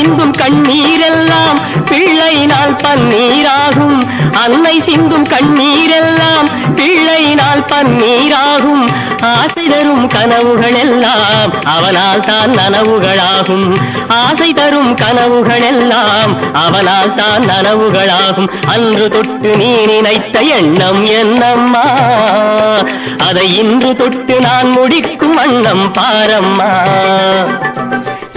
சிந்தும் கண்ணீரெல்லாம் பிள்ளையினால் பன்னீராகும் அன்னை சிந்தும் கண்ணீரெல்லாம் பிள்ளையினால் பன்னீராகும் ஆசை தரும் கனவுகள் எல்லாம் அவனால் தான் நனவுகளாகும். ஆசை தரும் கனவுகள் எல்லாம் அவனால் தான் நனவுகளாகும். அன்று தொட்டு நீ நினைத்த எண்ணம் என்னம்மா? அதை இன்று தொட்டு நான் முடிக்கும் வண்ணம் பாரம்மா?